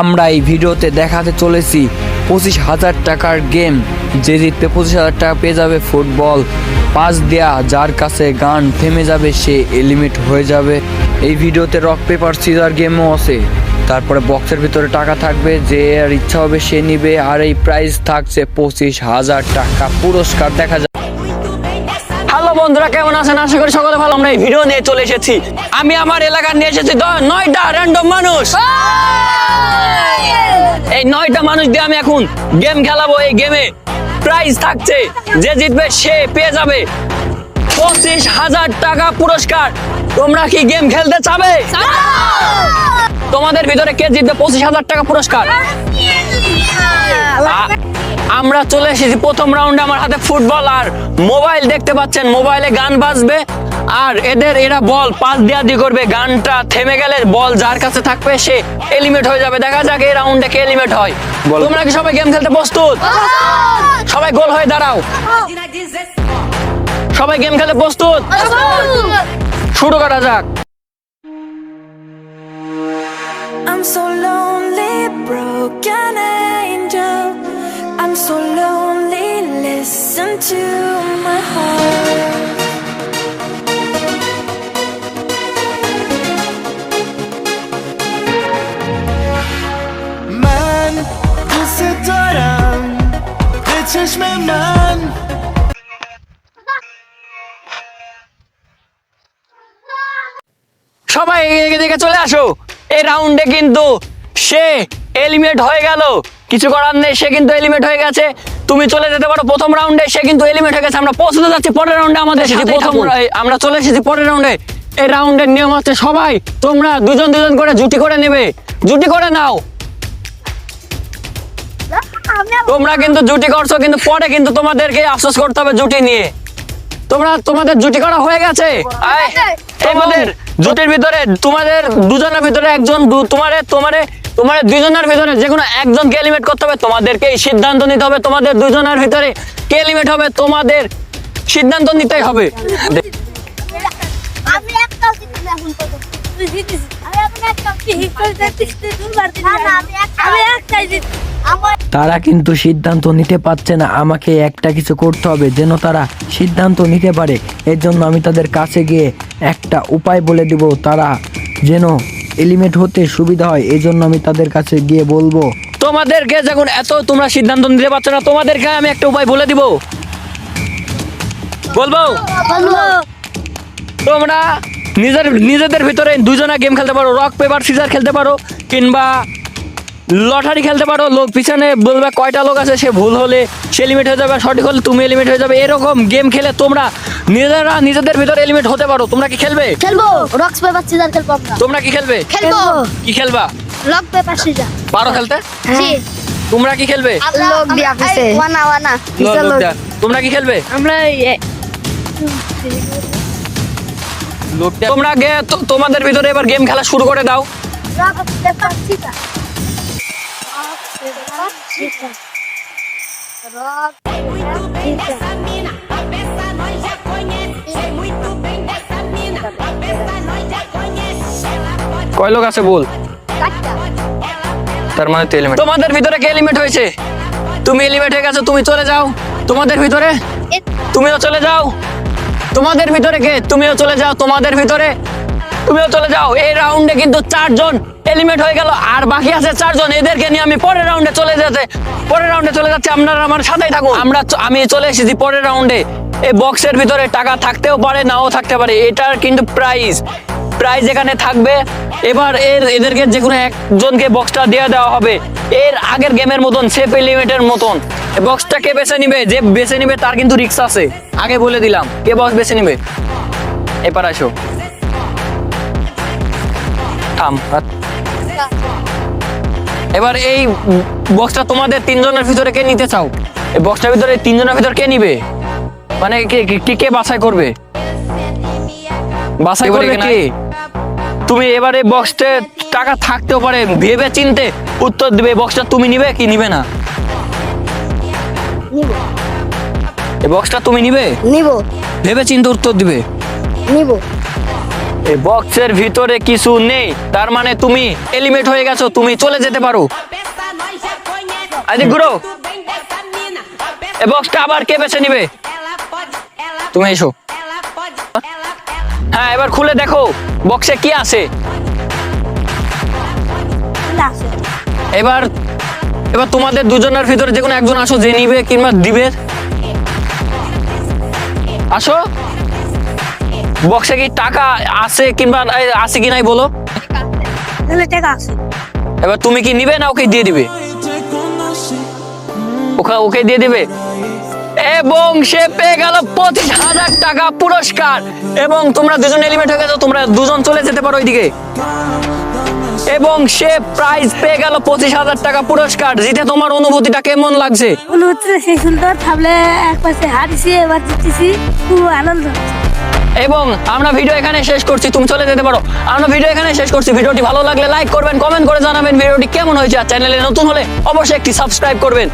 আমরা এই ভিডিওতে দেখাতে চলেছি পঁচিশ হাজার টাকার গেম যে জিততে পঁচিশ হাজার টাকা পেয়ে যাবে ফুটবল। পাস দেয়া, যার কাছে গান থেমে যাবে, সে এলিমিট হয়ে যাবে। এই ভিডিওতে রক পেপার সিজার গেমও আছে। তারপরে বক্সের ভিতরে টাকা থাকবে, যে আর ইচ্ছা হবে সে নিবে। আর এই প্রাইস থাকছে পঁচিশ হাজার টাকা পুরস্কার। দেখা হ্যালো বন্ধুরা কেমন আছেন? আশা করি সকলে ভালো। আমরা এই ভিডিও নিয়ে চলে এসেছি। আমি আমার এলাকার নিয়ে এসেছি নয়টা র্যান্ডম মানুষ। এই নয়টা মানুষ দিয়ে আমি এখন গেম খেলাবো। এই গেমে প্রাইজ থাকছে। যে জিতবে সে পেয়ে যাবে। পঁচিশ হাজার টাকা পুরস্কার। তোমরা কি গেম খেলতে চাবে? তোমাদের ভিতরে কে জিতবে পঁচিশ হাজার টাকা পুরস্কার? আমরা চলে এসেছি প্রথম রাউন্ডে আমার হাতে ফুটবল আর মোবাইল দেখতে পাচ্ছেন মোবাইলে গান বাজবে। আর এদের এরা বল পাস দিয়ে করবে। গানটা থেমে গেলে বল যার কাছে থাকবে সে এলিমেট হয়ে যাবে। দেখা যাক এই রাউন্ডে কে এলিমেট হয়। তোমরা কি সবাই গেম খেলতে প্রস্তুত? সবাই গোল হয়ে দাঁড়াও। সবাই গেম খেলতে প্রস্তুত। শুরু করা যাক। I'm so lonely, broken so lonely, listen to my heart. من دوست دارم به چشم من সবাই এদিকে চলে আসো এই রাউন্ডে কিন্তু সে এলিমিনেট হয়ে গেল কিছু করার নেই সে কিন্তু এলিমিনেট হয়ে গেছে। তুমি চলে যেতে পারো প্রথম রাউন্ডে সে কিন্তু এলিমিনেট হয়ে গেছে। আমরা পৌঁছতে যাচ্ছি পরের রাউন্ডে আমাদের সাথে প্রথম আমরা চলে এসেছি পরের রাউন্ডে এই রাউন্ডের নিয়ম হচ্ছে সবাই তোমরা দুজন দুজন করে জুটি করে নেবে। জুটি করে নাও। তোমরা কিন্তু জুটি করছ কিন্তু পরে কিন্তু তোমাদেরকে আফসোস করতে হবে জুটি নিয়ে। তোমরা তোমাদের জুটি করা হয়ে গেছে। তোমাদের জুটির ভিতরে তোমাদের দুজনের ভিতরে একজন তোমারে তোমারে তোমার দুজনের ভিতরে যে কোনো একজনকে এলিমেট করতে হবে তোমাদেরকে এই সিদ্ধান্ত নিতে হবে তোমাদের দুজনের ভিতরে কে এলিমেট হবে তোমাদের সিদ্ধান্ত নিতেই হবে। তারা কিন্তু সিদ্ধান্ত নিতে পারছে না আমাকে একটা কিছু করতে হবে যেন তারা সিদ্ধান্ত নিতে পারে। এর জন্য আমি তাদের কাছে গিয়ে একটা উপায় বলে দিব তারা যেন এলিমেট হতে সুবিধা হয় এই জন্য আমি তাদের কাছে গিয়ে বলব। তোমাদেরকে যখন এত তোমরা সিদ্ধান্ত নিতে পারছ না তোমাদেরকে আমি একটা উপায় বলে দিব। বলব? বলব। তোমরা নিজের নিজেদের ভিতরে দুজনা গেম খেলতে পারো রক পেপার সিজার খেলতে পারো কিংবা লটারি খেলতে পারো লোক পিছনে বলবে কয়টা লোক আছে সে ভুল হলে সে লিমিট হয়ে যাবে সঠিক হলে তুমি এলিমিট হয়ে যাবে। এরকম গেম খেলে তোমরা নিজেরা নিজেদের ভিতরে এলিমিট হতে পারো। তোমরা কি খেলবে? খেলব রক্স পেপার সিজার খেলব আমরা তোমরা কি খেলবে? খেলব। কি খেলবা? লক পেপার সিজার পারো খেলতে? জি। তোমরা কি খেলবে? লোক দিয়া পিছে ওয়ানা ওয়ানা। তোমরা কি খেলবে? আমরা তোমরা গে তো- তোমাদের ভিতরে এবার গেম খেলা শুরু করে দাও। Rocks paper scissor paper scissor rock কয় লোক আছে বল? তার মানে তো এলিমেন্ট তোমাদের ভিতরে কে এলিমেন্ট হয়েছে? তুমি এলিমেন্ট হয়ে গেছো তুমি চলে যাও। তোমাদের ভিতরে? তুমিও চলে যাও। তোমাদের ভিতরে কে? তুমিও চলে যাও তোমাদের ভিতরে। তুমিও চলে যাও। এই রাউন্ডে কিন্তু চারজন এলিমেন্ট হয়ে গেল। আর বাকি আছে চারজন। এদেরকে নিয়ে আমি পরের রাউন্ডে চলে যেতে পরের রাউন্ডে চলে যাচ্ছে। আপনারা আমার সাথেই থাকুন। আমরা আমি চলে এসেছি পরের রাউন্ডে এই বক্সের ভিতরে টাকা থাকতেও পারে, নাও থাকতে পারে। এটার কিন্তু প্রাইস প্রাইজ এখানে থাকবে। এবার এর এদেরকে যে কোনো একজনকে বক্সটা দিয়ে দেওয়া হবে। এর আগের গেমের মতন সেফ এলিমেন্টের মতন। বক্সটা কে বেছে নিবে? যে বেছে নিবে, তার কিন্তু রিক্স আছে। আগে বলে দিলাম, কে বক্স বেছে নিবে? এবার আসো। থাম এবার এই বক্সটা তোমাদের তিনজনের ভিতরে কে নিতে চাও? এই বক্সটার ভিতরে তিনজনের ভিতরে কে নিবে? মানে কে কে- বাছাই করবে? বাছাই করবে কে? তুমি এবারে বক্সতে টাকা থাকতেও পারে ভেবে চিনতে উত্তর দিবে বক্সটা তুমি নিবে কি নিবে না? এই বক্সটা তুমি নিবে? নিব। ভেবে চিনতে উত্তর দিবে? নিব। এই বক্সের ভিতরে কিছু নেই। তার মানে তুমি এলিমেট হয়ে গেছো, তুমি চলে যেতে পারো. A peça এই বক্সটা আবার কে বেছে নিবে? তুমি এসো। হ্যাঁ এবার খুলে দেখো, বক্সে কি আছে। এবার এবার তোমাদের দুজনের ভিতরে যে কোনো একজন আসো, যে নিবে কিংবা দিবে। আসো। বক্সে কি টাকা আছে কিংবা আছে কি নাই বলো। টাকা আছে। এবার তুমি কি নিবে না ওকে দিয়ে দিবে? ওকে ওকে দিয়ে দিবে? এবং সে পেয়ে গেল পঁচিশ হাজার টাকা পুরস্কার। এবং তোমরা দুজন এলিমেন্ট হয়ে গেছো তোমরা দুজন চলে যেতে পারো ওইদিকে। এবং সে প্রাইজ পেয়ে গেল পঁচিশ হাজার টাকা পুরস্কার। জিতে তোমার অনুভূতিটা কেমন লাগছে? অনুভূতিটা সেই সুন্দর থাকলে এক পাশে হারিয়েছি এবার জিতেছি। খুব আনন্দ হচ্ছে। এবং আমরা ভিডিও এখানে শেষ করছি, তুমি চলে যেতে পারো। আমরা ভিডিও এখানে শেষ করছি। ভিডিওটি ভালো লাগলে লাইক করবেন কমেন্ট করে জানাবেন। ভিডিওটি কেমন হয়েছে আর চ্যানেলে নতুন হলে অবশ্যই একটি সাবস্ক্রাইব করবেন।